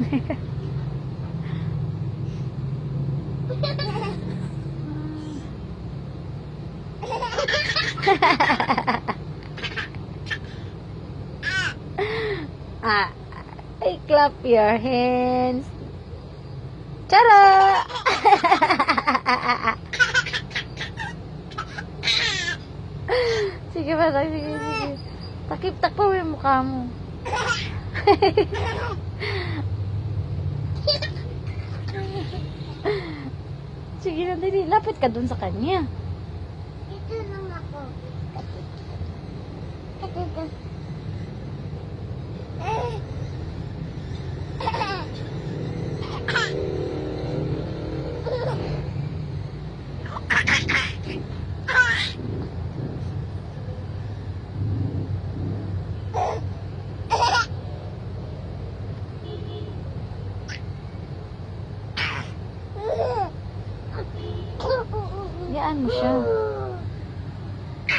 ah, I clap your hands. Cara? sige ba, sige, sige. Takip-takpawin mukha mo. Sige na, dali. Lapit ka dun sa kanya. Hayaan mo siya. Ha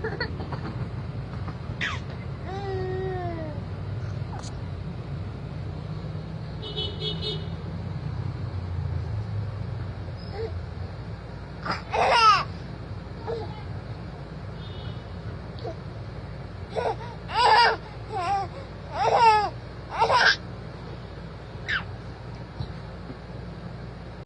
ha ha.